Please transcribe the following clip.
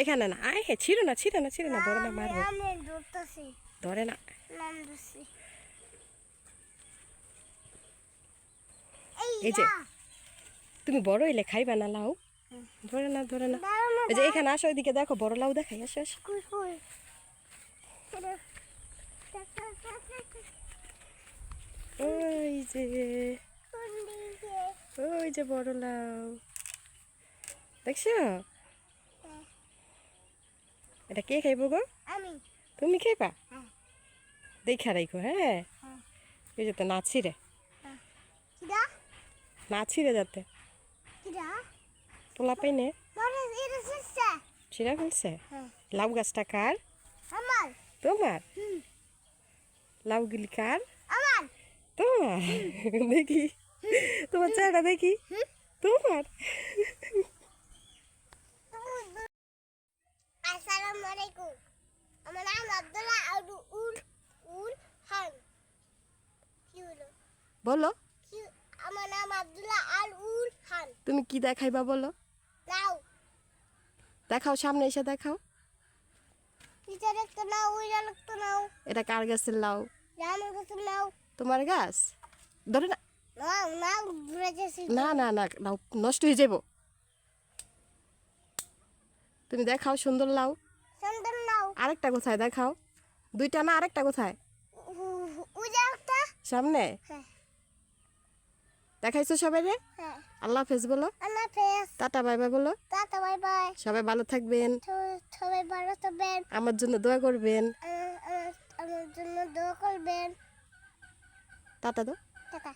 এখানে না আয় হে ছিঁড়ো না ছিঁড়ো না ছিঁড়ো না ধরে না মারবো। ধরে না। এই যে তুমি বড় হইলে খাইবা না লাউ? ধরে না ধরে না। এই যে এখানে আসো ওইদিকে দেখো বড় লাউ দেখাই আসো আসো। ওই যে ওই যে বড় লাউ। দেখছ? এটা কে খাইবো গো? আমি। তুমি খাইবা? হ্যাঁ। দেখা রাখো হ্যাঁ। হ্যাঁ। এই যাতে না ছিঁড়ে কিরা না ছিঁড়ে যাতে। পোলা পাইনে এটা শিখছে ছিঁড়া ফেলছে? হ্যাঁ। লাউ গাছটা কার? আমার। তোমার? হুম। লাউগুলি কার? আমার। তোমার? দেখি। তোমার চেহারা দেখি তোমার আসসালামু আলাইকুম আমার নাম আব্দুল্লাহ উল খান কি হলো বলো। আমার নাম আব্দুল্লাহ আল উল খান তুমি কি দেখাইবা বলো? নাও। দেখাও সামনে এসে দেখাও। নিচে দেখতে নাও ওইটা দেখতে নাও। এটা কার গাছের লাউ? আমার কাছে নাও তোমার গাছ? ধরে না। না না না লাউ নষ্ট হয়ে যাব তুমি দেখাও সুন্দর লাউ। আরেকটা কোথায় দেখাও। দুইটা না আরেকটা কোথায় সামনে? হ্যাঁ। দেখাইছো সবাই রে? হ্যাঁ। আল্লাহ হাফেজ বলো। আল্লাহ হাফেজ। টাটা বাই বাই বলো। Tata bye bye. সবাই ভালো থাকবেন। সবাই ভালো থাকবেন। আমার জন্য দোয়া করবেন। আমার জন্য দোয়া করবেন। টাটা দাও টাটা।